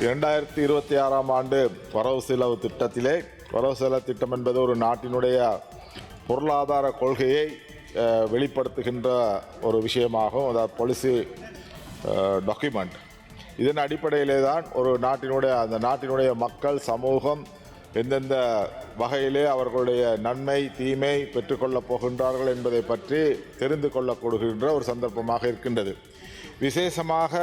இரண்டாயிரத்தி இருபத்தி ஆறாம் ஆண்டு வரவு செலவு திட்டத்திலே வரவு செலவு திட்டம் என்பது ஒரு நாட்டினுடைய பொருளாதார கொள்கையை வெளிப்படுத்துகின்ற ஒரு விஷயமாகும் அதாவது பாலிசி டாக்குமெண்ட் இதன் அடிப்படையிலே தான் ஒரு நாட்டினுடைய அந்த நாட்டினுடைய மக்கள் சமூகம் எந்தெந்த வகையிலே அவர்களுடைய நன்மை தீமை பெற்றுக்கொள்ளப் போகின்றார்கள் என்பதை பற்றி தெரிந்து கொள்ளக்கூடுகின்ற ஒரு சந்தர்ப்பமாக இருக்கின்றது. விசேஷமாக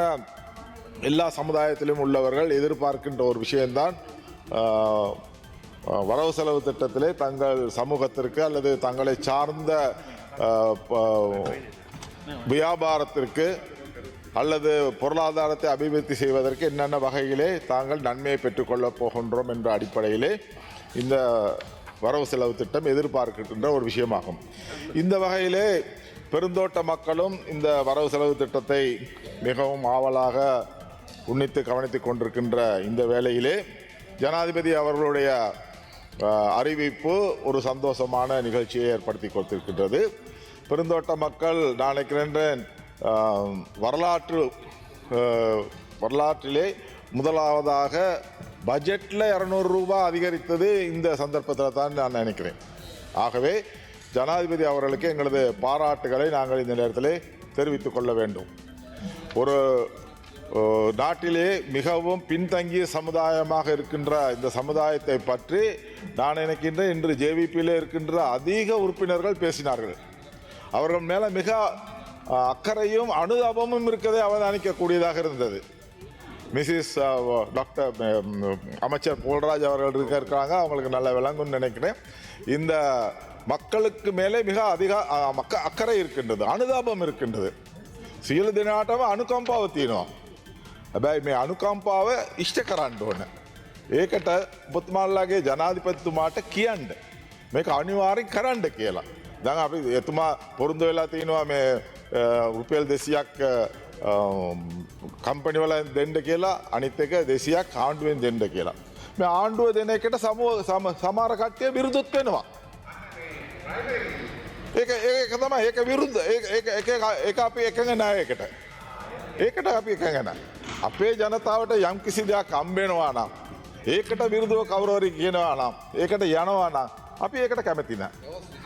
எல்லா சமுதாயத்திலும் உள்ளவர்கள் எதிர்பார்க்கின்ற ஒரு விஷயம்தான் வரவு செலவு திட்டத்திலே தங்கள் சமூகத்திற்கு அல்லது தங்களை சார்ந்த ப- வியாபாரத்திற்கு அல்லது பொருளாதாரத்தை அபிவிருத்தி செய்வதற்கு என்னென்ன வகையிலே தாங்கள் நன்மையை பெற்றுக்கொள்ளப் போகின்றோம் என்ற அடிப்படையிலே இந்த வரவு செலவு திட்டம் எதிர்பார்க்கின்ற ஒரு விஷயமாகும். இந்த வகையிலே பெருந்தோட்ட மக்களும் இந்த வரவு செலவு திட்டத்தை மிகவும் ஆவலாக உன்னித்து கவனித்துக் கொண்டிருக்கின்ற இந்த வேளையிலே ஜனாதிபதி அவர்களுடைய அறிவிப்பு ஒரு சந்தோஷமான நிகழ்ச்சியை ஏற்படுத்தி கொடுத்திருக்கின்றது. பெருந்தோட்ட மக்கள் நான் நினைக்கிறேன் வரலாற்று வரலாற்றிலே முதலாவதாக பட்ஜெட்டில் இரநூறு ரூபா அதிகரித்தது இந்த சந்தர்ப்பத்தில் தான் நான் நினைக்கிறேன். ஆகவே ஜனாதிபதி அவர்களுக்கு எங்களது பாராட்டுகளை நாங்கள் இந்த நேரத்தில் தெரிவித்துக் கொள்ள வேண்டும். ஒரு நாட்டிலே மிகவும் பின்தங்கிய சமுதாயமாக இருக்கின்ற இந்த சமுதாயத்தை பற்றி நான் நினைக்கின்ற இன்று ஜேவிபியில் இருக்கின்ற அதிக உறுப்பினர்கள் பேசினார்கள். அவர்கள் மேலே மிக அக்கறையும் அனுதாபமும் இருக்கதை அவதானிக்கக்கூடியதாக இருந்தது. மிஸ்ஸஸ் டாக்டர் அமைச்சர் போல்ராஜ் அவர்கள் இருக்கிறாங்க அவங்களுக்கு நல்ல விளங்கும்னு நினைக்கிறேன். இந்த மக்களுக்கு மேலே மிக அதிக மக்க அக்கறை இருக்கின்றது அனுதாபம் இருக்கின்றது. சீலதினாட்டம் அனுகம்பாவத்தினோம் හැබැයි මේ අනුකම්පාව ඉෂ්ට කරන්න ඕන. ඒකට ඔබතුමාල්ලාගේ ජනාධිපතිතුමාට කියන්ඩ. මේක අනිවාරෙන් කරන්න කියලා. දැන් අපි එතුමා පොරුන්දු වෙලා තියෙනවා මේ අ, රුපියල් දෙසියක් කම්පනිවල දෙන්ඩ කියලා අනිත් එක දෙසියක් ආණ්ඩුවෙන් දෙන්ඩ කියලා. මේ ආණ්ඩුව දෙන එකට සමුව සමාර කට්ටය විරුදුත් වෙනවා. ඒක ඒක තම ඒක විරුද්ධ ඒ- ඒක ඒක- ඒක අපි එකඟ නෑ ඒකට. ඒකට අපි එකඟ නෑ. අපේ ජනතාවට යම් කිසි දෙයක් අම්බෙනවා නම්. ඒකට විරුදුව කවුරෝරි කියනවා නම්. ඒකට යනවා නම්. අපි ඒකට කැමති නෑ.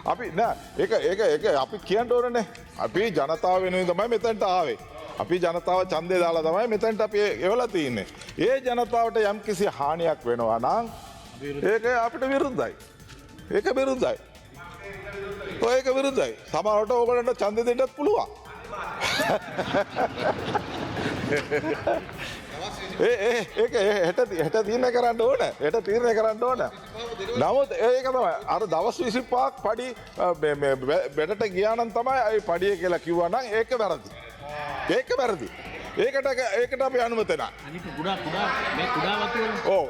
අපි නෑ ඒක ඒක ඒක අපි කියන්න ඕනනේ. අපි ජනතාව වෙනුවෙන් තමයි මෙතැන්ට ආවේ. අපි ජනතාව ඡන්දය දාලා තමයි මෙතැන්ට අපි එවලා තියන්නේ. ඒ ජනතාවට යම් කිසි හානියක් වෙනවා නම් ඒක අපිට විරුද්ධයි. ඒක විරුද්ධයි. ඔය ඒක විරුද්ධයි. සමහරට ඕගලන්ට ඡන්දෙ දෙන්නත් පුළුවන්. ඒ ඒක හට හට තිීරණ කරන්න ඕන. හට තීරණය කරන්න ඕන. නමුත් ඒක තමයි. අර දවස් විසිපාක් පඩි බෙඩට ගියානන් තමයි ඇයි පඩිය කියලා කිව්වනම් ඒක වැරදි. ඒක වැරදි. ඒකට ඒකට අපි අනුමතන ඕ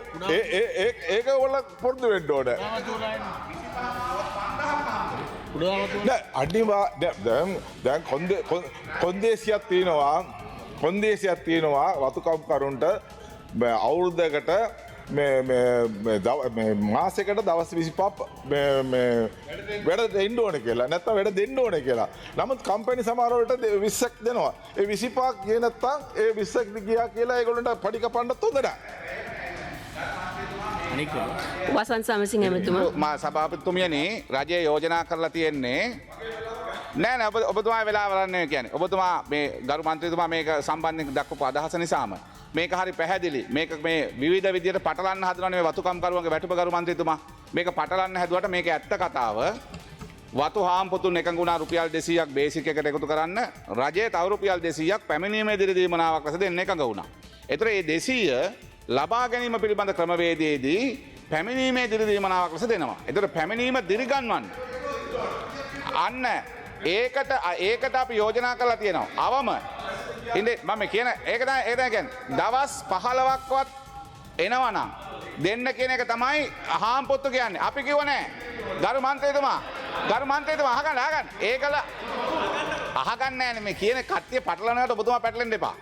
ඒක ඔොල පොරදු වෙන්ඩ ඕන. අඩිවා දැම් දැන් කොන්දේසියක් තියෙනවා. කොන්දේසියක් තියෙනවා වතුකම්කරුන්ට අවුරුද්ධකට මේ- මේ- මේ දව- මේ මාසෙකට දවස් විසිපප් වැඩ දෙන්න ඕන කියලා. නැත්ත වැඩ දෙන්න ඕන කියලා. නමුත් කම්පැනි සමාරවට විස්සක් දෙනවා. ඒ විසිපාක් කියනත්තං ඒ විස්සක් ගියා කියලා ඒගොලට පඩික පණ්ඩත් අනික. වසන් සමසිං ඇමතුමා මා සභාපතිතුමියනි රජය යෝජනා කරලා තියෙන්නේ නෑ නෑ ඔබ- ඔබතුමා වෙලා වලන්න කියන ඔබතුමා මේ ගරු මන්ත්‍රතුමා මේක සම්බන්ධ දක්වපු අදහස නිසාම මේක හරි පැහැදිලි මේක මේ විධ විදියට පටලන්න හදනේ වතුකම්කරුවගේ වැටප ගරු මන්ත්‍රතුමා මේක පටලන්න හැදුවට මේක ඇත්ත කතාව වතු හාම්පොතුන් එකගුණා රුපියල් දෙසියක් බේසිකට එකතු කරන්න රජය තවරුපියල් දෙසියක් පැමිණීම දිරිදීමනාවක් ලෙස දෙන්න එකඟ වුණා. එතර ඒ දෙසීය ලබා ගැනීම පිළිබඳ ක්‍රමවේදයේදී පැමිණීමේ දිරිදීමනාවක් ලෙස දෙනවා. එතට පැමිණීම දිරිගන්වන්න. අන්න ඒකට ඒකට අපි යෝජනා කරලා තියෙනවා. අවම ඉන්නේ මම කියන ඒක තමයි ඒක තමයි කියන්නේ. දවස් 15ක්වත් එනවනම් දෙන්න කියන එක තමයි හාම්පොත්තු කියන්නේ. අපි කිව්ව නෑ. ගරු මන්ත්‍රීතුමා ගරු මන්ත්‍රීතුමා අහගන්න අහගන්න. ඒකල අහගන්න නෑනේ මේ කියන කට්ටිය පටලනකට ඔබතුමා පැටලෙන්න එපා.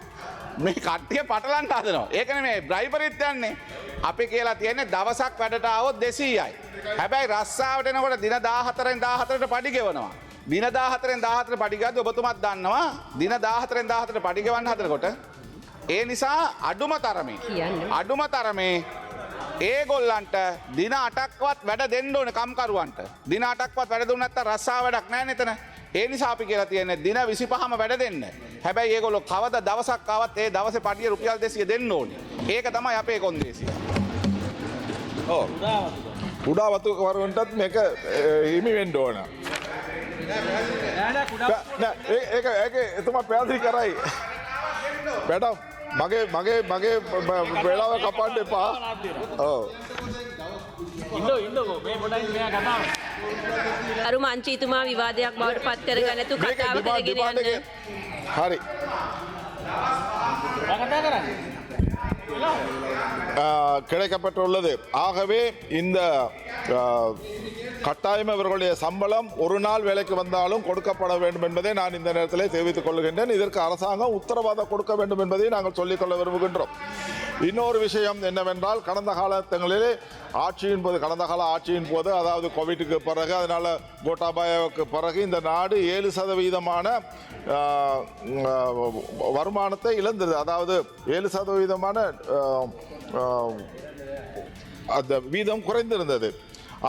මේ කට්ටිය පටලන්න හදනවා. ඒක නෙමෙයි බ්‍රයිබරිත් යන්නේ. අපි කියලා තියන්නේ දවසක් වැඩට આવොත් 200යි. හැබැයි රස්සාවට එනකොට දින 14න් 14ට පඩි ගෙවනවා. දින දාහතරෙන් දාහතර පඩිගද ඔබතුමත් දන්නවා. දින දාහතරෙන් දාහතර පඩිගවන්න හතරකොට ඒ නිසා අඩුම තරමේ. අඩුම තරමේ ඒගොල්ලන්ට දින අටක්වත් වැඩ දෙන්න ඕන කම්කරුවන්ට. දින අටක්වත් වැඩ දුන්නත්ත රස්සා වැඩක් නෑ නතන ඒ නිසා අපි කියලා තියෙන දින විසි පහම වැඩ දෙන්න. හැබැයි ඒගොලො කවද දවසක්කාවත් ඒ දවස පටිය රුපියල් දෙසිය දෙන්න ඕනි. ඒක තමයි අපේ කොන්දේසිය. ඕ කුඩා වතුකවරුවන්ටත් මේක හිමි වෙන්ඩ ඕන ඒක ඒක එතුම පැදිි කරයි බැටම් මගේ මගේ මගේ වෙලාව කපන්ඩ එපා ඕ ඉන්න ඉන්නකෝ මේ පොඩයි මෙයා කතාව. අරු මංචීතුමා විවාදයක් බවට පත් කරගන්නතු මේක කතාව ඩිමාන්ඩ් කරගෙන ඩිමාන්ඩ් යන්න. එක හරි ඔයා කතා කරන්නේ. වෙලාව. ஆஹ், கிடைக்கப்பட்டுள்ளது ஆகவே இந்த ஆஹ், கட்டாயம் இவர்களுடைய சம்பளம் ஒரு நாள் வேலைக்கு வந்தாலும் கொடுக்கப்பட வேண்டும் என்பதை நான் இந்த நேரத்தில் தெரிவித்துக் கொள்கின்றேன். இதற்கு அரசாங்கம் உத்தரவாதம் கொடுக்க வேண்டும் என்பதை நாங்கள் சொல்லிக்கொள்ள விரும்புகின்றோம். இன்னொரு விஷயம் என்னவென்றால் கடந்த காலத்தங்களிலே ஆட்சியின் போது கடந்த கால ஆட்சியின் போது அதாவது கோவிட்டுக்கு பிறகு அதனால் கோட்டாபாயாவுக்கு பிறகு இந்த நாடு ஏழு சதவீதமான வருமானத்தை இழந்தது. அதாவது ஏழு சதவீதமான அந்த வீதம் குறைந்திருந்தது.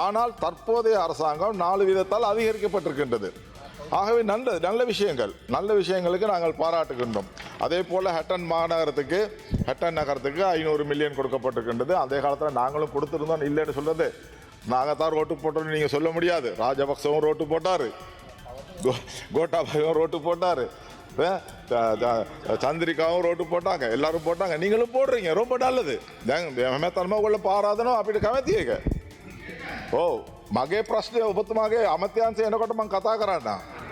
ஆனால் தற்போதைய அரசாங்கம் நாலு விதத்தால் அதிகரிக்கப்பட்டிருக்கின்றது. ஆகவே நல்லது நல்ல விஷயங்கள் நல்ல விஷயங்களுக்கு நாங்கள் பாராட்டுகின்றோம். அதே போல் ஹட்டன் மாநகரத்துக்கு ஹட்டன் நகரத்துக்கு ஐநூறு மில்லியன் கொடுக்கப்பட்டிருக்கின்றது. அந்த காலத்தில் நாங்களும் கொடுத்துருந்தோம் இல்லைன்னு சொல்கிறது நாங்கள் தான் ரோட்டு போட்டோம்னு நீங்கள் சொல்ல முடியாது. ராஜபக்சவும் ரோட்டு போட்டார். கோட்டாபாயும் ரோட்டு போட்டார். சந்திரிக்காவும் ரோட்டு போட்டாங்க. எல்லாரும் போட்டாங்க. நீங்களும் போடுறீங்க. ரொம்ப நல்லது. மேத்தனமாக உள்ள பாராதனோ அப்படி கமத்தியங்க ඕ මගේ ප්‍රශ්නය ඔබතුමාගේ අමත්‍යන්සේ එනකොට මං කතා කරන්න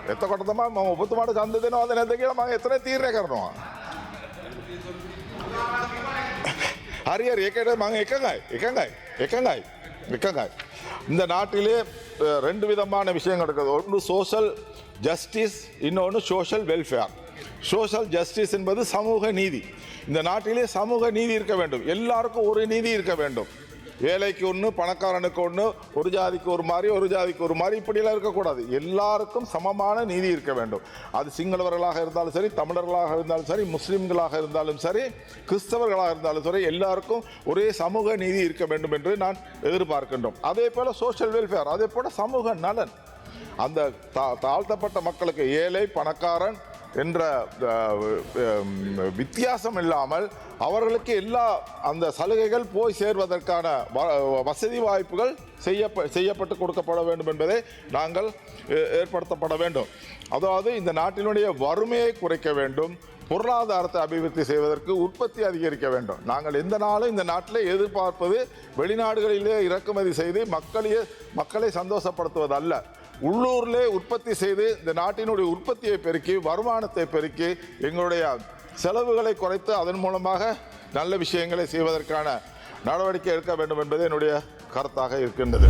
එතකොට තම ම ඔබතුමාට චන්ද දෙනවාද නැද කියලා මං එතන තීරය කරනවා හරි හරි ඒකට මං එකඟයි එකඟයි එකඟයි එකඟයි இந்த நாட்டிலே அஹ், ரெண்டு விதமான விஷயங்கள் இருக்குது ஒன்று சோஷல் ஜஸ்டிஸ் இன்னொன்று சோஷல் வெல்ஃபேர் சோஷல் ஜஸ்டிஸ் என்பது சமூக நீதி இந்த நாட்டிலே சமூக நீதி இருக்க வேண்டும் எல்லாருக்கும் ஒரு நீதி இருக்க வேண்டும் ஏழைக்கு ஒன்று பணக்காரனுக்கு ஒன்று ஒரு ஜாதிக்கு ஒரு மாதிரி ஒரு ஜாதிக்கு ஒரு மாதிரி இப்படியெல்லாம் இருக்கக்கூடாது. எல்லாருக்கும் சமமான நீதி இருக்க வேண்டும். அது சிங்களவர்களாக இருந்தாலும் சரி தமிழர்களாக இருந்தாலும் சரி முஸ்லீம்களாக இருந்தாலும் சரி கிறிஸ்தவர்களாக இருந்தாலும் சரி எல்லாருக்கும் ஒரே சமூக நீதி இருக்க வேண்டும் என்று நான் எதிர்பார்க்கின்றோம். அதே போல் சோஷியல் வெல்ஃபேர் அதே போல சமூக நலன். அந்த தா தாழ்த்தப்பட்ட மக்களுக்கு ஏழை பணக்காரன் என்ற வித்தியாசம் இல்லாமல் அவர்களுக்கு எல்லா அந்த சலுகைகள் போய் சேர்வதற்கான வ- வசதி வாய்ப்புகள் செய்ய செய்யப்பட்டு கொடுக்கப்பட வேண்டும் என்பதை நாங்கள் ஏ- ஏற்படுத்தப்பட வேண்டும். அதாவது இந்த நாட்டினுடைய வறுமையை குறைக்க வேண்டும் பொருளாதாரத்தை அபிவிருத்தி செய்வதற்கு உற்பத்தி அதிகரிக்க வேண்டும். நாங்கள் எந்த நாளும் இந்த நாட்டில் எதிர்பார்ப்பது வெளிநாடுகளிலே இறக்குமதி செய்து மக்களையே மக்களை சந்தோஷப்படுத்துவது அல்ல உள்ளூரிலே உற்பத்தி செய்து இந்த நாட்டினுடைய உற்பத்தியை பெருக்கி வருமானத்தை பெருக்கி எங்களுடைய செலவுகளை குறைத்து அதன் மூலமாக நல்ல விஷயங்களை செய்வதற்கான நடவடிக்கை எடுக்க வேண்டும் என்பது என்னுடைய கருத்தாக இருக்கின்றது.